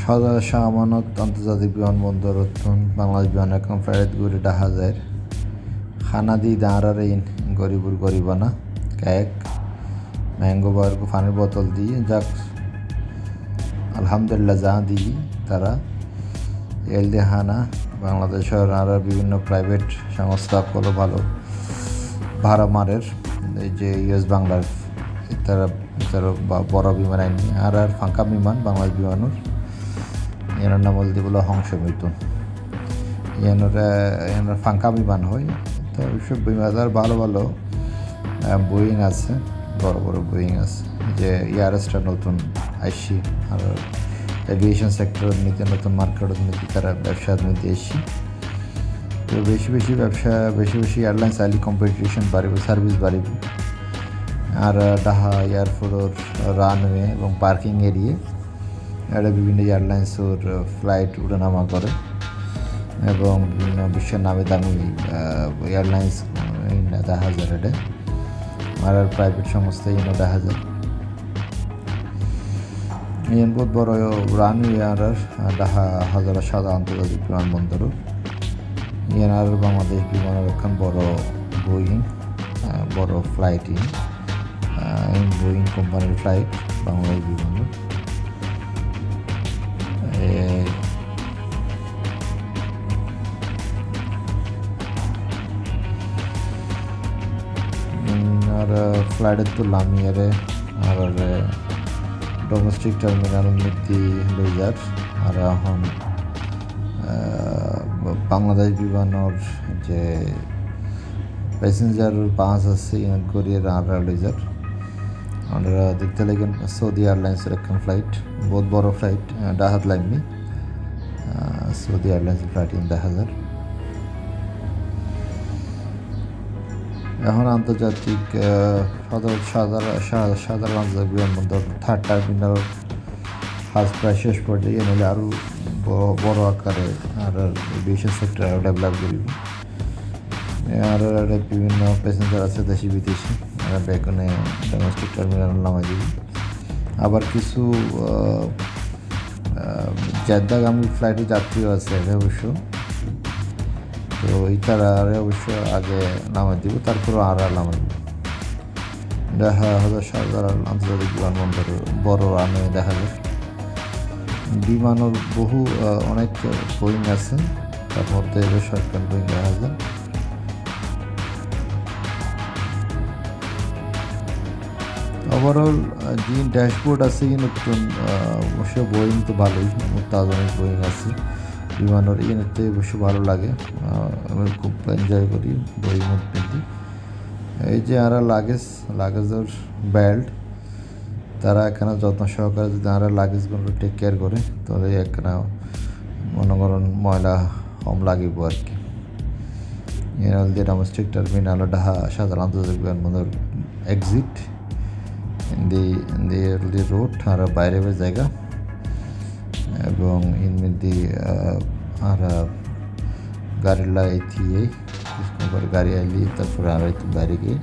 সদর শাহ আমানত আন্তর্জাতিক বিমানবন্দর অত্যন্ত বাংলাদেশ বিমান এখন ফেরত ডাহাজের খানাদি দাঁড়ার ইন গরিবুর গরিবানা কেক ম্যাঙ্গো বার পানির বোতল দিয়ে যাক। আলহামদুলিল্লাহ যা দিই তারা এলদেহানা বাংলাদেশের আর বিভিন্ন প্রাইভেট সংস্থা কলো ভালো ভাড়া মারের, এই যে ইউএস বাংলার তারা বা- বড় বিমান আইনি আর আর ফাঁকা বিমান, বাংলাদেশ বিমানের। এনার নাম বলতে বলো হংস মিথুন এনার এনার ফাঁকা বিমান হয়। তো সব বিমানের ভালো ভালো বোয়িং আছে। বড় বড় বোয়িং আছে। যে ইয়ারএসটা নতুন আইসি, আর এভিয়েশন সেক্টর নিতে নতুন মার্কেটের নিতে তারা ব্যবসার নিতে এসছি তো বেশি বেশি ব্যবসা, বেশি বেশি এয়ারলাইন্স আইলি কম্পিটিশন বাড়িব সার্ভিস বাড়িব আর ডাহা এয়ারপোর্টর রানওয়ে এবং পার্কিং এরিয়ে এটা বিভিন্ন এয়ারলাইন্সের ফ্লাইট উঠানামা করে এবং বিভিন্ন বিশ্বের নামে দামি এয়ারলাইন্স দেখা যায় এটা আর প্রাইভেট সংস্থা ইনো দেখা যায় বহুত বড় রানওয়ে আর ডাহা হাজারা সাদা আন্তর্জাতিক বিমানবন্দর ইয়ান আর বাংলাদেশ বিমানের এখন বড় বোয়িং বড় ফ্লাইটই ইন বোয়িং কোম্পানির ফ্লাইট বাংলাদেশ উম, আর ফ্লাইটের তো লামিয়ারে আর ডোমেস্টিক টার্মিনাল নীতি লইজার আর এখন বাংলাদেশ বিমানের যে প্যাসেঞ্জার বাস আছে ইনার করিয়ে আর লইজার আমরা দেখতে লাগেন সৌদি এয়ারলাইন্সের একখান ফ্লাইট বহুত বড় ফ্লাইট ডাহাত লাইননি সৌদি এয়ারলাইন্সের ফ্লাইট ইন যায় এখন আন্তর্জাতিক সাধারণ আন্তর্জাতিক বিমানবন্দর থার্ড টার্মিনাল কাজ প্রায় শেষ পর্যায়ে নইলে আরও বড় আকারে আর বিশেষ সেক্টর আরও ডেভেলপ করিব। আর বিভিন্ন প্যাসেঞ্জার আছে দেশি বিদেশি আর বেগুনে ডোমেস্টিক টার্মিনাল নামাই দিবি। আবার কিছু জেদ্দাগামী ফ্লাইটে যাত্রীও আছে অবশ্য। তো এইটার আর অবশ্য আগে নামাই দিব তারপরে আর আর নামাই দিব। দেখা হাজার সাধারণ আন্তর্জাতিক বিমানবন্দর বড় রানে দেখা যায় বিমানের বহু অনেক বোয়িং আছে, তার মধ্যে বেসরকারি বোয়িং দেখা যায় ওভারঅল যে ড্যাশবোর্ড আছে এই নতুন অবশ্য বোয়িং তো ভালোই অত্যাধুনিক বোয়িং আছে। বিমানের ইয়েতে অবশ্য ভালো লাগে আমি খুব এনজয় করি বোয়িং মধ্যে এই যে আর লাগেজ লাগেজের বেল্ট তারা এখানে যত্ন সহকারে যদি আর লাগেজগুলো টেক কেয়ার করে, তাহলে এখানে মনে করেন ময়লা কম লাগিব আর কি। এর দিয়ে ডোমেস্টিক টার্মিনাল ডাহা সাধারণ আন্তর্জাতিক বিমানবন্দর এক্সিট দি দি দি রোড আর বাইরে জায়গা এবং ইন দি আর গাড়ি লাই গাড়ি আইলি তারপরে আর বাইরে গিয়ে